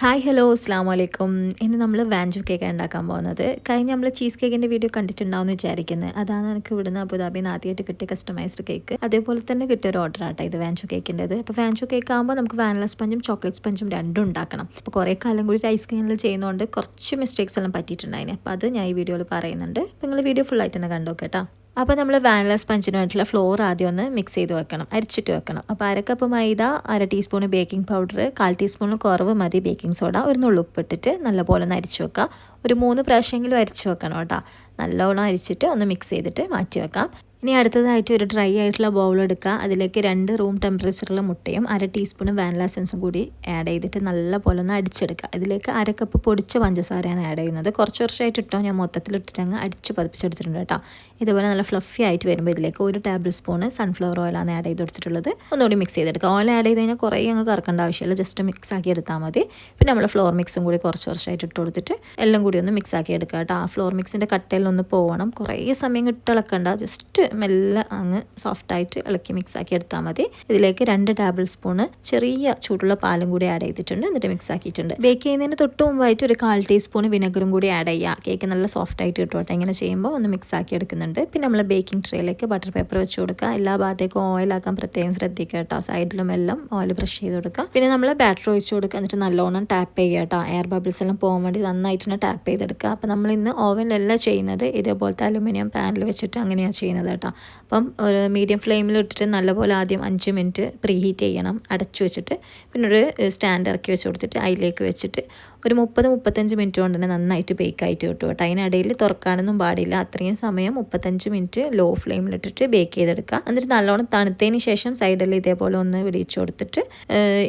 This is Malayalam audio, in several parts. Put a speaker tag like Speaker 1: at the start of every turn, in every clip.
Speaker 1: ഹായ് ഹലോ അസ്ലാം വലൈക്കും ഇന്ന് നമ്മൾ വാഞ്ചു കേക്ക് ഉണ്ടാക്കാൻ പോകുന്നത്. കഴിഞ്ഞ് നമ്മൾ ചീസ് കേക്കിന്റെ വീഡിയോ കണ്ടിട്ടുണ്ടാവും വിചാരിക്കുന്നത് അതാണ് എനിക്ക് ഇവിടുന്ന് അബുദാബിയിൽ നിന്ന് ആദ്യമായിട്ട് കിട്ടിയ കസ്റ്റമൈസ്ഡ് കേക്ക് അതേപോലെ തന്നെ കിട്ടിയ ഒരു ഓർഡർ ആട്ടോ ഇത് വാഞ്ചു കേക്കിന്റെത് അപ്പോൾ വാഞ്ചു കേക്ക് ആകുമ്പോൾ നമുക്ക് വാനില സ്പഞ്ചും ചോക്ലേറ്റ് സ്പഞ്ചും രണ്ടും ഉണ്ടാക്കണം. അപ്പോൾ കുറേ കാലം കൂടി ഐസ് ക്രീമിൽ ചെയ്യുന്നതുകൊണ്ട് കുറച്ച് മിസ്റ്റേക്സ് എല്ലാം പറ്റിയിട്ടുണ്ടായിന്. അപ്പോൾ അത് ഞാൻ ഈ വീഡിയോയിൽ പറയുന്നുണ്ട്. അപ്പോൾ നിങ്ങൾ വീഡിയോ ഫുൾ ആയിട്ട് തന്നെ കണ്ടോ കേട്ടോ. അപ്പോൾ നമ്മൾ വാനില സ്പഞ്ചിന് വേണ്ടിയിട്ടുള്ള ഫ്ലോർ ആദ്യം ഒന്ന് മിക്സ് ചെയ്ത് വെക്കണം. അരിച്ചിട്ട് വെക്കണം. അപ്പോൾ അരക്കപ്പ് മൈദ അര ടീസ്പൂൺ ബേക്കിംഗ് പൗഡർ കാൽ ടീസ്പൂണിന് കുറവ് മതി ബേക്കിംഗ് സോഡ ഒരു നുള്ളുപ്പിട്ടിട്ട് നല്ലപോലെ ഒന്ന് അരിച്ച് വെക്കുക ഒരു മൂന്ന് പ്രാവശ്യമെങ്കിലും അരിച്ച് വെക്കണം കേട്ടോ. നല്ലോണം അരിച്ചിട്ട് ഒന്ന് മിക്സ് ചെയ്തിട്ട് മാറ്റി വെക്കാം. ഇനി അടുത്തതായിട്ട് ഒരു ഡ്രൈ ആയിട്ടുള്ള ബൗൾ എടുക്കുക. അതിലേക്ക് രണ്ട് റൂം ടെമ്പറേച്ചറിലെ മുട്ടയും അര ടീസ്പൂൺ വാനില സെൻസും കൂടി ആഡ് ചെയ്തിട്ട് നല്ല പോലെ ഒന്ന് അടിച്ചെടുക്കുക. അതിലേക്ക് അര കപ്പ് പൊടിച്ച പഞ്ചസാരയാണ് ആഡ് ചെയ്യുന്നത്. കുറച്ച് വർഷമായിട്ട് ഇട്ടോ ഞാൻ മൊത്തത്തിൽ ഇട്ടിട്ട് അങ്ങ് അടിച്ച് പതിപ്പിച്ചെടുത്തിട്ടുണ്ട് കേട്ടോ. ഇതുപോലെ നല്ല ഫ്ലഫി ആയിട്ട് വരുമ്പോൾ ഇതിലേക്ക് ഒരു ടേബിൾ സ്പൂൺ സൺഫ്ലവർ ഓയിലാണ് ആഡ് ചെയ്ത് കൊടുത്തിട്ടുള്ളത്. ഒന്നുകൂടി മിക്സ് ചെയ്തെടുക്കുക. ഓയിൽ ആഡ് ചെയ്ത് കഴിഞ്ഞാൽ കുറേ അങ്ങ് കറക്കേണ്ട ആവശ്യമില്ല. ജസ്റ്റ് മിക്സ് ആക്കി എടുത്താൽ മതി. പിന്നെ നമ്മൾ ഫ്ലോർ മിക്സും കൂടി കുറച്ച് വർഷമായിട്ട് ഇട്ട് കൊടുത്തിട്ട് എല്ലാം കൂടി ഒന്ന് മിക്സ് ആക്കി എടുക്കുക കേട്ടോ. ആ ഫ്ലോർ മിക്സിന്റെ കട്ടയിലൊന്ന് പോകണം കുറേ സമയം ഇട്ടിളക്കണ്ട ജസ്റ്റ് മെല്ലെ അങ്ങ് സോഫ്റ്റായിട്ട് ഇളക്കി മിക്സ് ആക്കി എടുത്താൽ മതി. ഇതിലേക്ക് രണ്ട് ടേബിൾ സ്പൂണ് ചെറിയ ചൂടുള്ള പാലും കൂടി ആഡ് ചെയ്തിട്ടുണ്ട്. എന്നിട്ട് മിക്സ് ആക്കിയിട്ടുണ്ട് ബേക്ക് ചെയ്യുന്നതിന് തൊട്ട് മുമ്പായിട്ട് ഒരു കാൽ ടീസ്പൂൺ വിനെഗറും കൂടി ആഡ് ചെയ്യുക കേക്ക് നല്ല സോഫ്റ്റ് ആയിട്ട് കിട്ടും ഇങ്ങനെ ചെയ്യുമ്പോൾ ഒന്ന് മിക്സ് ആക്കി എടുക്കുന്നുണ്ട്. പിന്നെ നമ്മൾ ബേക്കിംഗ് ട്രേയിലേക്ക് ബട്ടർ പേപ്പർ വെച്ച് കൊടുക്കുക എല്ലാ ഭാഗത്തേക്കും ഓയിൽ ഓയിലാക്കാൻ പ്രത്യേകം ശ്രദ്ധിക്കുക കേട്ടോ സൈഡിലും എല്ലാം ഓയിൽ ബ്രഷ് ചെയ്ത് കൊടുക്കുക പിന്നെ നമ്മൾ ബാറ്റർ ഒഴിച്ച് കൊടുക്കുക എന്നിട്ട് നല്ലോണം ടാപ്പ് ചെയ്യുക കേട്ടോ എയർ ബബിൾസ് എല്ലാം പോകാൻ വേണ്ടി നന്നായിട്ട് തന്നെ ടാപ്പ് ചെയ്തെടുക്കുക അപ്പോൾ നമ്മൾ ഇന്ന് ഓവനിലല്ല ചെയ്യുന്നത് ഇതേപോലത്തെ അലുമിനിയം പാനിൽ വെച്ചിട്ട് അങ്ങനെയാണ് ചെയ്യുന്നത് കേട്ടോ. അപ്പം ഒരു മീഡിയം ഫ്ലെയിമിൽ ഇട്ടിട്ട് നല്ലപോലെ ആദ്യം അഞ്ച് മിനിറ്റ് പ്രീ ഹീറ്റ് ചെയ്യണം. അടച്ചു വെച്ചിട്ട് പിന്നെ ഒരു സ്റ്റാൻഡ് ഇറക്കി വെച്ച് കൊടുത്തിട്ട് അതിലേക്ക് വെച്ചിട്ട് ഒരു മുപ്പത് മുപ്പത്തഞ്ച് മിനിറ്റ് കൊണ്ട് തന്നെ നന്നായിട്ട് ബേക്ക് ആയിട്ട് കിട്ടും കേട്ടോ. അതിനിടയിൽ തുറക്കാനൊന്നും പാടില്ല. അത്രയും സമയം മുപ്പത്തഞ്ച് മിനിറ്റ് ലോ ഫ്ലെയിമിലിട്ടിട്ട് ബേക്ക് ചെയ്തെടുക്കുക. എന്നിട്ട് നല്ലോണം തണുത്തതിന് ശേഷം സൈഡിൽ ഇതേപോലെ ഒന്ന് വിടിച്ചു കൊടുത്തിട്ട്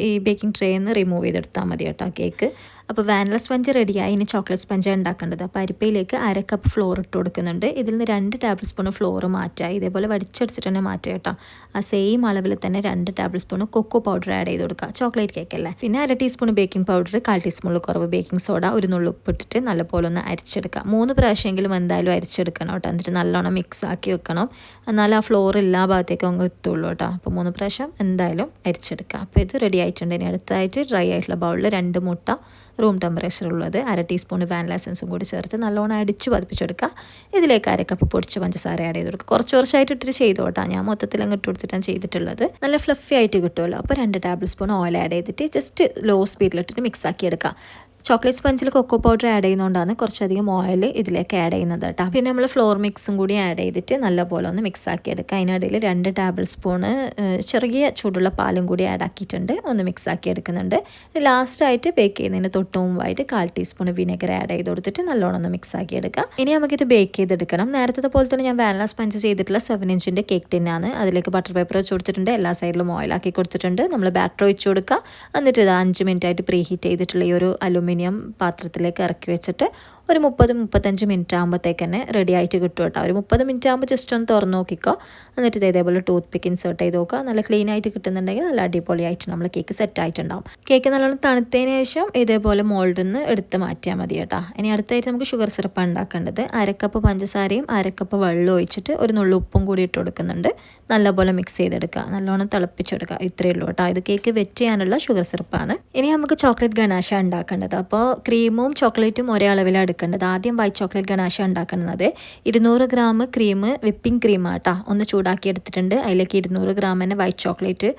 Speaker 1: ഈ ബേക്കിംഗ് ട്രേയിൽ നിന്ന് റിമൂവ് ചെയ്തെടുത്താൽ മതി കേട്ടോ കേക്ക് അപ്പോൾ വാനില സ്പഞ്ച് റെഡിയായി. ഇനി ചോക്ലേറ്റ് സ്പഞ്ച് ഉണ്ടാക്കേണ്ടത്. അപ്പോൾ അരിപ്പയിലേക്ക് അര കപ്പ് ഫ്ലോർ ഇട്ട് കൊടുക്കുന്നുണ്ട്. ഇതിൽ നിന്ന് രണ്ട് ടേബിൾ സ്പൂൺ ഫ്ലോർ മാറ്റുക. ഇതേപോലെ വടിച്ചടിച്ചിട്ട് തന്നെ മാറ്റുക കേട്ടോ. ആ സെയിം അളവിൽ തന്നെ രണ്ട് tablespoon cocoa powder add ചെയ്ത് കൊടുക്കുക. ചോക്ലേറ്റ് കേക്ക് അല്ലേ? പിന്നെ അര ടീസ്പൂൺ ബേക്കിംഗ് പൗഡർ കാൽ ടീസ്പൂണിൽ കുറവ് ബേക്കിംഗ് സോഡ ഒരു നുള്ളു ഉപ്പിട്ടിട്ട് നല്ലപോലെ ഒന്ന് അരിച്ചെടുക്കുക. മൂന്ന് പ്രാവശ്യമെങ്കിലും എന്തായാലും അരിച്ചെടുക്കണം കേട്ടോ. എന്നിട്ട് നല്ലോണം മിക്സ് ആക്കി വെക്കണം. എന്നാൽ ആ ഫ്ലോർ എല്ലാ ഭാഗത്തേക്കും അങ്ങ് എത്തുള്ളൂ കേട്ടോ. അപ്പോൾ മൂന്ന് പ്രാവശ്യം എന്തായാലും അരിച്ചെടുക്കുക. അപ്പോൾ ഇത് റെഡി ആയിട്ടുണ്ട്. ഇനി അടുത്തായിട്ട് ഡ്രൈ ആയിട്ടുള്ള ബൗളിൽ രണ്ട് മുട്ട റൂം ടെമ്പറേച്ചറുള്ളത് അര ടീസ്പൂൺ വാനില എസൻസും കൂടി ചേർത്ത് നല്ലോണം അടിച്ച് പതിപ്പിച്ചെടുക്കുക. ഇതിലേക്ക് അര കപ്പ് പൊടിച്ച് പഞ്ചസാര ആഡ് ചെയ്ത് കൊടുക്കുക. കുറച്ച് വർഷമായിട്ട് ഇട്ടിട്ട് ചെയ്തോട്ടാ ഞാൻ മൊത്തത്തിൽ അങ്ങ് ഇട്ട് കൊടുത്തിട്ടാണ് ചെയ്തിട്ടുള്ളത്. നല്ല ഫ്ലഫി ആയിട്ട് കിട്ടുമല്ലോ. അപ്പോൾ രണ്ട് ടേബിൾ സ്പൂൺ ഓയിൽ ആഡ് ചെയ്തിട്ട് ജസ്റ്റ് ലോ സ്പീഡിലിട്ടിട്ട് മിക്സ് ആക്കി എടുക്കുക. ചോക്ലേറ്റ് സ്പഞ്ചിൽ കൊക്കോ പൗഡർ ആഡ് ചെയ്യുന്നതുകൊണ്ടാണ് കുറച്ചധികം ഓയിൽ ഇതിലേക്ക് ആഡ് ചെയ്യുന്നത് കേട്ടോ. പിന്നെ നമ്മൾ ഫ്ലോർ മിക്സും കൂടി ആഡ് ചെയ്തിട്ട് നല്ലപോലെ ഒന്ന് മിക്സ് ആക്കി എടുക്കുക. അതിനിടയിൽ രണ്ട് ടേബിൾ സ്പൂണ് ചെറിയ ചൂടുള്ള പാലും കൂടി ആഡ് ആക്കിയിട്ടുണ്ട്. ഒന്ന് മിക്സ് ആക്കി എടുക്കുന്നുണ്ട്. ലാസ്റ്റായിട്ട് ബേക്ക് ചെയ്യുന്നതിന് തൊട്ട് മുമ്പായിട്ട് കാൽ ടീസ്പൂൺ വിനെഗർ ആഡ് ചെയ്ത് കൊടുത്തിട്ട് നല്ലോണം ഒന്ന് മിക്സ് ആക്കി എടുക്കുക. ഇനി നമുക്കിത് ബേക്ക് ചെയ്തെടുക്കണം. നേരത്തെ പോലെ തന്നെ ഞാൻ വാനില സ്പഞ്ച് ചെയ്തിട്ടുള്ള സെവൻ ഇഞ്ചിന്റെ കേക്ക് ടിന്നാണ് അതിലേക്ക് ബട്ടർ പേപ്പർ വെച്ച് കൊടുത്തിട്ടുണ്ട്. എല്ലാ സൈഡിലും ഓയിലാക്കി കൊടുത്തിട്ടുണ്ട്. നമ്മൾ ബാറ്റർ ഒഴിച്ച് കൊടുക്കുക. എന്നിട്ട് ഇത് അഞ്ച് മിനിറ്റ് ആയിട്ട് പ്രീ ഹീറ്റ് ചെയ്തിട്ടുള്ള ഈ ഒരു അലുമിനിയം പാത്രത്തിലേക്ക് ഇറക്കി വെച്ചിട്ട് ഒരു മുപ്പത് മുപ്പത്തഞ്ച് മിനിറ്റ് ആകുമ്പോഴത്തേക്ക് തന്നെ റെഡി ആയിട്ട് കിട്ടും കേട്ടോ. ഒരു മുപ്പത് മിനിറ്റ് ആകുമ്പോൾ ജസ്റ്റ് ഒന്ന് തുറന്ന് നോക്കിക്കോ. എന്നിട്ട് ഇതേപോലെ ടൂത്ത് പിക്ക് ഇൻസേർട്ട് ചെയ്ത് നോക്കുക. നല്ല ക്ലീൻ ആയിട്ട് കിട്ടുന്നുണ്ടെങ്കിൽ നല്ല അടിപൊളിയായിട്ട് നമ്മൾ കേക്ക് സെറ്റ് ആയിട്ടുണ്ടാവും. കേക്ക് നല്ലോണം തണുത്തതിന് ശേഷം ഇതേപോലെ മോൾഡിൽ നിന്ന് എടുത്ത് മാറ്റിയാൽ മതി കേട്ടോ. ഇനി അടുത്തായിട്ട് നമുക്ക് ഷുഗർ സിറപ്പ് ഉണ്ടാക്കേണ്ടത്. അരക്കപ്പ് പഞ്ചസാരയും അരക്കപ്പ് വെള്ളം ഒഴിച്ചിട്ട് ഒരു നുള്ളു ഉപ്പും കൂടി ഇട്ട് കൊടുക്കുന്നുണ്ട്. നല്ലപോലെ മിക്സ് ചെയ്തെടുക്കുക. നല്ലോണം തിളപ്പിച്ചെടുക്കുക. ഇത്രയേ ഉള്ളൂ കേട്ടോ. ഇത് കേക്ക് വെറ്റ് ചെയ്യാനുള്ള ഷുഗർ സിറപ്പാണ് ഇനി നമുക്ക് ചോക്ലേറ്റ് ഗണാശ ഉണ്ടാക്കേണ്ടത്. അപ്പോൾ ക്രീമും ചോക്ലേറ്റും ഒരേ അളവിലാണ് എടുക്കേണ്ടത്. ആദ്യം വൈറ്റ് ചോക്ലേറ്റ് ഗണാശ ഉണ്ടാക്കുന്നത്. ഇരുന്നൂറ് ഗ്രാം ക്രീം വിപ്പിംഗ് ക്രീമാട്ടോ ഒന്ന് ചൂടാക്കി എടുത്തിട്ടുണ്ട്. അതിലേക്ക് ഇരുന്നൂറ് ഗ്രാം തന്നെ വൈറ്റ് ചോക്ലേറ്റ്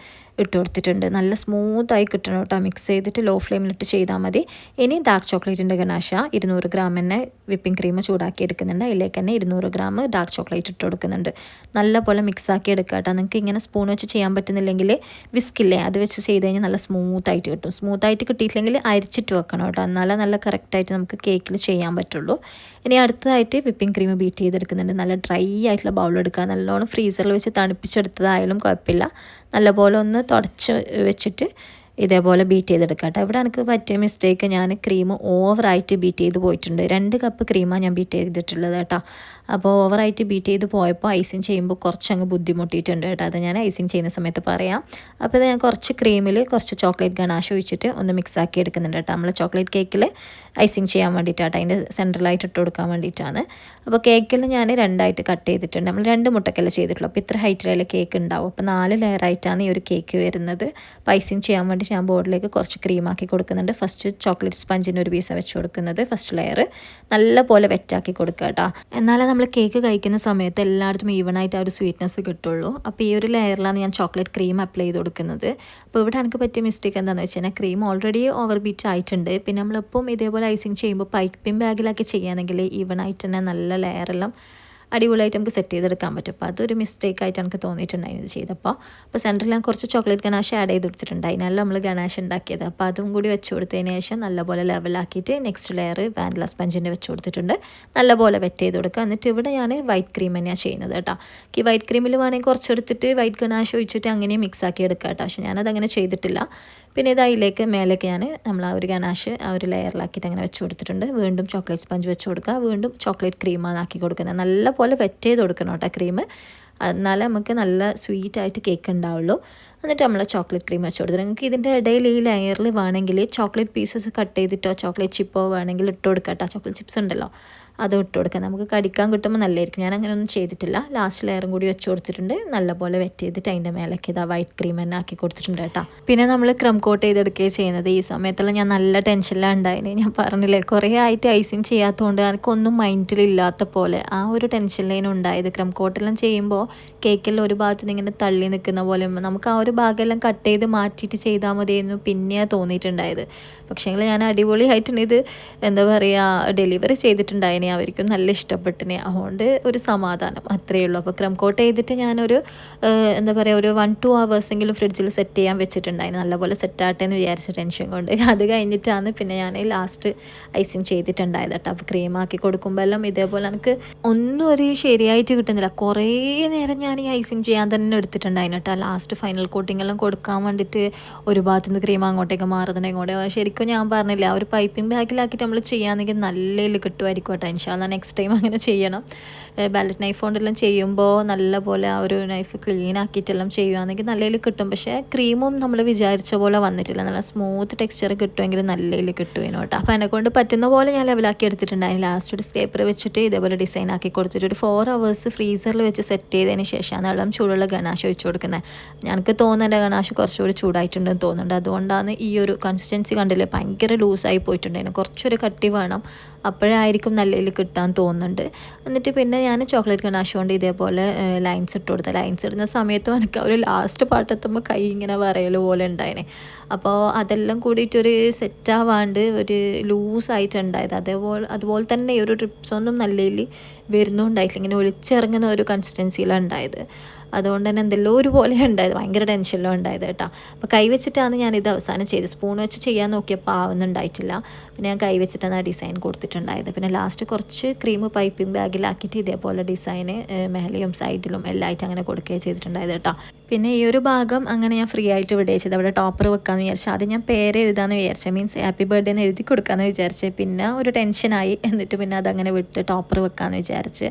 Speaker 1: ഇട്ട് കൊടുത്തിട്ടുണ്ട്. നല്ല സ്മൂത്തായി കിട്ടണം കേട്ടോ. മിക്സ് ചെയ്തിട്ട് ലോ ഫ്ലെയിമിലിട്ട് ചെയ്താൽ മതി. ഇനി ഡാർക്ക് ചോക്ലേറ്റിന്റെ ഗണാശ ഇരുന്നൂറ് ഗ്രാം തന്നെ വിപ്പിംഗ് ക്രീം ചൂടാക്കി എടുക്കുന്നുണ്ട്. അതിലേക്ക് തന്നെ ഇരുന്നൂറ് ഗ്രാം ഡാർക്ക് ചോക്ലേറ്റ് ഇട്ട് കൊടുക്കുന്നുണ്ട്. നല്ല പോലെ മിക്സ് ആക്കി എടുക്കുക കേട്ടോ. നിങ്ങൾക്ക് ഇങ്ങനെ സ്പൂൺ വെച്ച് ചെയ്യാൻ പറ്റുന്നില്ലെങ്കിൽ വിസ്കില്ലേ അത് വെച്ച് ചെയ്ത് കഴിഞ്ഞാൽ നല്ല സ്മൂത്തായിട്ട് കിട്ടും. സ്മൂത്തായിട്ട് കിട്ടിയിട്ടില്ലെങ്കിൽ അരിച്ചിട്ട് വെക്കണം കേട്ടോ. എന്നാലേ നല്ല കറക്റ്റായിട്ട് നമുക്ക് കേക്കിൽ ചെയ്യാൻ പറ്റുള്ളൂ. ഇനി അടുത്തതായിട്ട് വിപ്പിംഗ് ക്രീം ബീറ്റ് ചെയ്തെടുക്കുന്നുണ്ട്. നല്ല ഡ്രൈ ആയിട്ടുള്ള ബൗൾ എടുക്കുക. നല്ലോണം ഫ്രീസറിൽ വെച്ച് തണുപ്പിച്ചെടുത്തതായാലും കുഴപ്പമില്ല. നല്ലപോലെ ഒന്ന് തുടച്ച് വെച്ചിട്ട് ഇതേപോലെ ബീറ്റ് ചെയ്തെടുക്കാം കേട്ടോ. ഇവിടെ എനിക്ക് പറ്റിയ മിസ്റ്റേക്ക് ഞാൻ ക്രീം ഓവറായിട്ട് ബീറ്റ് ചെയ്ത് പോയിട്ടുണ്ട്. രണ്ട് കപ്പ് ക്രീമാണ് ഞാൻ ബീറ്റ് ചെയ്തിട്ടുള്ളത് കേട്ടോ. അപ്പോൾ ഓവറായിട്ട് ബീറ്റ് ചെയ്ത് പോയപ്പോൾ ഐസിങ് ചെയ്യുമ്പോൾ കുറച്ചങ്ങ് ബുദ്ധിമുട്ടിയിട്ടുണ്ട് കേട്ടോ. അത് ഞാൻ ഐസിങ് ചെയ്യുന്ന സമയത്ത് പറയാം. അപ്പോൾ ഇത് ഞാൻ കുറച്ച് ക്രീമിൽ കുറച്ച് ചോക്ലേറ്റ് ഗണാശ് ഒഴിച്ചിട്ട് ഒന്ന് മിക്സ് ആക്കി എടുക്കുന്നുണ്ട് കേട്ടോ. നമ്മൾ ചോക്ലേറ്റ് കേക്കിൽ ഐസിങ് ചെയ്യാൻ വേണ്ടിയിട്ടാണ് അതിന്റെ സെൻട്രലായിട്ട് ഇട്ട് കൊടുക്കാൻ വേണ്ടിയിട്ടാണ്. അപ്പോൾ കേക്കിൽ ഞാൻ രണ്ടായിട്ട് കട്ട് ചെയ്തിട്ടുണ്ട്. നമ്മൾ രണ്ട് മുട്ടക്കല്ലേ ചെയ്തിട്ടുള്ളൂ. അപ്പോൾ ഇത്ര ഹൈറ്റിലെ കേക്ക് ഉണ്ടാവും. അപ്പോൾ നാല് ലെയറായിട്ടാണ് ഈ ഒരു കേക്ക് വരുന്നത്. അപ്പോൾ ഐസിങ് ചെയ്യാൻ വേണ്ടി ഞാൻ ബോർഡിലേക്ക് കുറച്ച് ക്രീം ആക്കി കൊടുക്കുന്നുണ്ട്. ഫസ്റ്റ് ചോക്ലേറ്റ് സ്പഞ്ചിന്റെ ഒരു പീസ് വെച്ച് കൊടുക്കുന്നത് ഫസ്റ്റ് ലെയർ നല്ല പോലെ വെറ്റാക്കി കൊടുക്കുക കേട്ടോ. എന്നാലേ നമ്മൾ കേക്ക് കഴിക്കുന്ന സമയത്ത് എല്ലായിടത്തും ഈവണായിട്ട് ആ ഒരു സ്വീറ്റ്നെസ് കിട്ടുള്ളൂ. അപ്പോൾ ഈ ഒരു ലെയറിലാണ് ഞാൻ ചോക്ലേറ്റ് ക്രീം അപ്ലൈ ചെയ്ത് കൊടുക്കുന്നത്. അപ്പോൾ ഇവിടെ എനിക്ക് പറ്റിയ മിസ്റ്റേക്ക് എന്താണെന്ന് വെച്ച് കഴിഞ്ഞാൽ ക്രീം ഓൾറെഡി ഓവർ ബീറ്റ് ആയിട്ടുണ്ട്. പിന്നെ നമ്മളിപ്പം ഇതേപോലെ ഐസിങ് ചെയ്യുമ്പോൾ പൈപ്പിംഗ് ബാഗിലൊക്കെ ചെയ്യുകയാണെങ്കിൽ ഈവൺ ആയിട്ട് തന്നെ നല്ല ലെയറെല്ലാം അടിപൊളിയായിട്ട് നമുക്ക് സെറ്റ് ചെയ്തെടുക്കാൻ പറ്റും. അപ്പോൾ അതൊരു മിസ്റ്റേക്ക് ആയിട്ട് എനിക്ക് തോന്നിയിട്ടുണ്ടായിരുന്നു ഇത് ചെയ്തപ്പോൾ അപ്പോൾ സെന്ററിൽ ഞാൻ കുറച്ച് ചോക്ലേറ്റ് ഗണാഷ് ആഡ് ചെയ്ത് കൊടുത്തിട്ടുണ്ട് അതിനാണ് നമ്മൾ ഗണാഷ് ഉണ്ടാക്കിയത്. അപ്പോൾ അതും കൂടി വെച്ച് കൊടുത്തതിന് ശേഷം നല്ലപോലെ ലെവലാക്കിയിട്ട് നെക്സ്റ്റ് ലെയർ വാനില സ്പഞ്ചിന്റെ വെച്ച് കൊടുത്തിട്ടുണ്ട്. നല്ലപോലെ വെറ്റ് ചെയ്ത് കൊടുക്കുക. എന്നിട്ട് ഇവിടെ ഞാൻ വൈറ്റ് ക്രീം തന്നെയാണ് ചെയ്യുന്നത് കേട്ടോ. ഈ വൈറ്റ് ക്രീമിൽ വേണമെങ്കിൽ കുറച്ചെടുത്തിട്ട് വൈറ്റ് ഗണാഷ് ഒഴിച്ചിട്ട് അങ്ങനെ മിക്സ് ആക്കി എടുക്കുക കേട്ടോ. പക്ഷേ ഞാനത് അങ്ങനെ ചെയ്തിട്ടില്ല. പിന്നെ ഇത് അതിലേക്ക് മേലേക്ക് ഞാൻ നമ്മൾ ആ ഒരു ഗനാഷ് ആ ഒരു ലെയറിലാക്കിയിട്ട് അങ്ങനെ വെച്ച് കൊടുത്തിട്ടുണ്ട്. വീണ്ടും ചോക്ലേറ്റ് സ്പഞ്ച് വെച്ച് കൊടുക്കുക. വീണ്ടും ചോക്ലേറ്റ് ക്രീമാണ് ആക്കി കൊടുക്കുന്നത്. നല്ല പോലെ വെറ്റ് ചെയ്ത് കൊടുക്കണം കേട്ടോ ക്രീം എന്നാലേ നമുക്ക് നല്ല സ്വീറ്റായിട്ട് കേക്ക് ഉണ്ടാവുള്ളൂ. എന്നിട്ട് നമ്മൾ ചോക്ലേറ്റ് ക്രീം വെച്ച് കൊടുത്തു നിങ്ങൾക്ക് ഇതിന്റെ ഇടയിൽ ഈ ലെയറിൽ വേണമെങ്കിൽ ചോക്ലേറ്റ് പീസസ് കട്ട് ചെയ്തിട്ടോ ചോക്ലേറ്റ് ചിപ്പോ വേണമെങ്കിൽ ഇട്ട് കൊടുക്കാം കേട്ടോ ചോക്ലേറ്റ് ചിപ്സ് ഉണ്ടല്ലോ അതും ഇട്ട് കൊടുക്കാം. നമുക്ക് കടിക്കാൻ കിട്ടുമ്പോൾ നല്ലതായിരിക്കും. ഞാൻ അങ്ങനെ ഒന്നും ചെയ്തിട്ടില്ല. ലാസ്റ്റ് ലെയറും കൂടി വെച്ച് കൊടുത്തിട്ടുണ്ട്. നല്ലപോലെ വെറ്റ് ചെയ്തിട്ട് അതിന്റെ മേലേക്ക് ഇതാ വൈറ്റ് ക്രീം തന്നെ ആക്കി കൊടുത്തിട്ടുണ്ട് കേട്ടോ പിന്നെ നമ്മൾ ക്രം കോട്ട് ചെയ്തെടുക്കുകയാണ് ചെയ്യുന്നത്. ഈ സമയത്തെല്ലാം ഞാൻ നല്ല ടെൻഷനിലാണ് ഉണ്ടായിന് ഞാൻ പറഞ്ഞില്ലേ കുറേ ആയിട്ട് ഐസിങ് ചെയ്യാത്തതുകൊണ്ട് എനിക്കൊന്നും മൈൻഡിലില്ലാത്ത പോലെ ആ ഒരു ടെൻഷനിലേനും ഉണ്ടായത്. ക്രം കോട്ടെല്ലാം ചെയ്യുമ്പോൾ കേക്കെല്ലാം ഒരു ഭാഗത്ത് നിന്ന് ഇങ്ങനെ തള്ളി നിൽക്കുന്ന പോലെ നമുക്ക് ആ ഒരു ഭാഗമെല്ലാം കട്ട് ചെയ്ത് മാറ്റിയിട്ട് ചെയ്താൽ മതിയായിരുന്നു. പിന്നെയാണ് തോന്നിയിട്ടുണ്ടായത്. പക്ഷേ ഞാൻ അടിപൊളിയായിട്ടുണ്ട് ഇത് എന്താ പറയുക ഡെലിവറി ചെയ്തിട്ടുണ്ടായിനെ. അവർക്കും നല്ല ഇഷ്ടപ്പെട്ടിനെ. അതുകൊണ്ട് ഒരു സമാധാനം. അത്രയേ ഉള്ളൂ. അപ്പോൾ ക്രം കോട്ട് ചെയ്തിട്ട് ഞാനൊരു എന്താ പറയുക ഒരു വൺ ടു എങ്കിലും ഫ്രിഡ്ജിൽ സെറ്റ് ചെയ്യാൻ വെച്ചിട്ടുണ്ടായിരുന്നു നല്ലപോലെ സെറ്റ് ആട്ടെ എന്ന് വിചാരിച്ച ടെൻഷൻ കൊണ്ട്. അത് കഴിഞ്ഞിട്ടാണ് പിന്നെ ഞാൻ ലാസ്റ്റ് ഐസിങ് ചെയ്തിട്ടുണ്ടായത് കേട്ടോ. അപ്പോൾ ക്രീമാക്കി കൊടുക്കുമ്പോൾ എല്ലാം ഇതേപോലെ എനിക്ക് ഒന്നും ഒരു ശരിയായിട്ട് കിട്ടുന്നില്ല. കുറേ നേരം ഞാൻ ഈ ഐസിങ് ചെയ്യാൻ തന്നെ എടുത്തിട്ടുണ്ടായിരുന്നു കേട്ടോ. ലാസ്റ്റ് ഫൈനൽ കോട്ടിംഗ് എല്ലാം കൊടുക്കാൻ വേണ്ടിയിട്ട് ഒരു ഭാഗത്തുനിന്ന് ക്രീം അങ്ങോട്ടേക്ക് മാറുന്നത് ഇങ്ങോട്ട്. ശരിക്കും ഞാൻ പറഞ്ഞില്ല ഒരു പൈപ്പിംഗ് ബാഗിലാക്കിയിട്ട് നമ്മൾ ചെയ്യാമെന്നെങ്കിൽ നല്ല കിട്ടുമായിരിക്കും കേട്ടോ. ഇൻഷാല്ല നെക്സ്റ്റ് ടൈം അങ്ങനെ ചെയ്യണം. ബാലറ്റ് നൈഫ് കൊണ്ടെല്ലാം ചെയ്യുമ്പോൾ നല്ലപോലെ ആ ഒരു നൈഫ് ക്ലീൻ ആക്കിയിട്ടെല്ലാം ചെയ്യുകയാണെങ്കിൽ നല്ലതിൽ കിട്ടും. പക്ഷേ ക്രീമും നമ്മൾ വിചാരിച്ച പോലെ വന്നിട്ടില്ല. നല്ല സ്മൂത്ത് ടെക്സ്ചർ കിട്ടുമെങ്കിൽ നല്ലതിൽ കിട്ടും ഇതിനോട്ട്. അപ്പോൾ എന്നെക്കൊണ്ട് പറ്റുന്ന പോലെ ഞാൻ ലെവലാക്കി എടുത്തിട്ടുണ്ടായിരുന്നു ലാസ്റ്റ് ഒരു സ്കേപ്പർ വെച്ചിട്ട് ഇതേപോലെ ഡിസൈൻ ആക്കി കൊടുത്തിട്ട് ഒരു ഫോർ അവേഴ്സ് ഫ്രീസറിൽ വെച്ച് സെറ്റ് ചെയ്തതിന് ശേഷമാണ് വെള്ളം ചൂടുള്ള ഗണാശ് ഒഴിച്ചു കൊടുക്കുന്നത്. ഞങ്ങൾക്ക് തോന്നുന്ന ഗണാശ് കുറച്ചുകൂടി ചൂടായിട്ടുണ്ടെന്ന് തോന്നുന്നുണ്ട്. അതുകൊണ്ടാണ് ഈ ഒരു കൺസിസ്റ്റൻസി കണ്ടില്ലേ? ഭയങ്കര ലൂസായി പോയിട്ടുണ്ടായിരുന്നു. കുറച്ചൊരു കട്ടി വേണം. അപ്പോഴായിരിക്കും നല്ലതിൽ കിട്ടാൻ തോന്നുന്നുണ്ട്. എന്നിട്ട് പിന്നെ ഞാൻ ചോക്ലേറ്റ് കണാശ് കൊണ്ട് ഇതേപോലെ ലൈൻസ് ഇട്ട് കൊടുത്ത. ലൈൻസ് ഇടുന്ന സമയത്തും എനിക്ക് ഒരു ലാസ്റ്റ് പാട്ടെത്തുമ്പോൾ കൈ ഇങ്ങനെ വരയൽ പോലെ ഉണ്ടായിനെ. അപ്പോൾ അതെല്ലാം കൂടിയിട്ടൊരു സെറ്റാവാണ്ട് ഒരു ലൂസായിട്ടുണ്ടായത് അതേപോലെ അതുപോലെ തന്നെ ഈ ഒരു ട്രിപ്സ് ഒന്നും നല്ലതിൽ വരുന്നുണ്ടായിട്ടില്ല. ഇങ്ങനെ ഒളിച്ചിറങ്ങുന്ന ഒരു കൺസിസ്റ്റൻസിയിലാണ് ഉണ്ടായത്. അതുകൊണ്ട് തന്നെ എന്തെല്ലോ ഒരു പോലെ ഉണ്ടായത്. ഭയങ്കര ടെൻഷനിലോ ഉണ്ടായത് കേട്ടോ. അപ്പോൾ കൈ വെച്ചിട്ടാണ് ഞാൻ ഇത് അവസാനം ചെയ്ത് സ്പൂൺ വെച്ച് ചെയ്യാൻ നോക്കിയപ്പോൾ ആവുന്നുണ്ടായിട്ടില്ല പിന്നെ ഞാൻ കൈ വെച്ചിട്ടാണ് ആ ഡിസൈൻ കൊടുത്തിട്ടുണ്ടായത്. പിന്നെ ലാസ്റ്റ് കുറച്ച് ക്രീം പൈപ്പിംഗ് ബാഗിലാക്കിയിട്ട് ഇതേപോലെ ഡിസൈന് മേലെയും സൈഡിലും എല്ലായിട്ട് അങ്ങനെ കൊടുക്കുകയും ചെയ്തിട്ടുണ്ടായത് കേട്ടോ. പിന്നെ ഈ ഒരു ഭാഗം അങ്ങനെ ഞാൻ ഫ്രീ ആയിട്ട് വിടുക ചെയ്ത് അവിടെ ടോപ്പർ വെക്കാമെന്ന് വിചാരിച്ചു. ആദ്യം ഞാൻ പേര് എഴുതാമെന്ന് വിചാരിച്ചത് മീൻസ് ഹാപ്പി ബർത്ത്ഡേ എന്ന് എഴുതി കൊടുക്കാമെന്ന് വിചാരിച്ചു. പിന്നെ ഒരു ടെൻഷനായി എന്നിട്ട് പിന്നെ അതങ്ങനെ വിട്ട് ടോപ്പർ വെക്കാമെന്ന് വിചാരിച്ച്.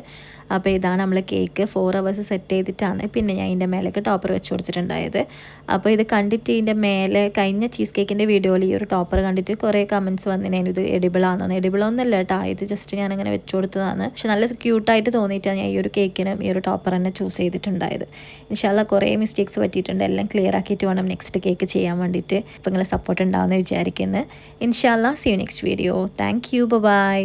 Speaker 1: അപ്പോൾ ഇതാണ് നമ്മൾ കേക്ക് ഫോർ അവേഴ്സ് സെറ്റ് ചെയ്തിട്ടാണ് പിന്നെ ഞാൻ ഇതിന്റെ മേലേക്ക് ടോപ്പർ വെച്ച് കൊടുത്തിട്ടുണ്ടായത്. അപ്പോൾ ഇത് കണ്ടിട്ട് ഇതിന്റെ മേലെ കഴിഞ്ഞ ചീസ് കേക്കിന്റെ വീഡിയോയിൽ ഈ ഒരു ടോപ്പർ കണ്ടിട്ട് കുറേ കമന്റ്സ് വന്നിന്. ഇത് എഡിബിൾ ഒന്നല്ല കേട്ടോ ഇത് ജസ്റ്റ് ഞാൻ അങ്ങനെ വെച്ച് കൊടുത്തതാണ്. പക്ഷെ നല്ല ക്യൂട്ടായിട്ട് തോന്നിയിട്ടാണ് ഞാൻ ഈ ഒരു കേക്കിനും ഈ ഒരു ടോപ്പർ തന്നെ ചൂസ് ചെയ്തിട്ടുണ്ടായത്. ഇൻഷാല്ല കുറേ മിസ്റ്റേക്സ് പറ്റിയിട്ടുണ്ട്. എല്ലാം ക്ലിയർ ആക്കിയിട്ട് വേണം നെക്സ്റ്റ് കേക്ക് ചെയ്യാൻ വേണ്ടിയിട്ട്. അപ്പോൾ നിങ്ങളെ സപ്പോർട്ട് ഉണ്ടാവുമെന്ന് വിചാരിക്കുന്നത് ഇൻഷാല്ല see you next video thank you bye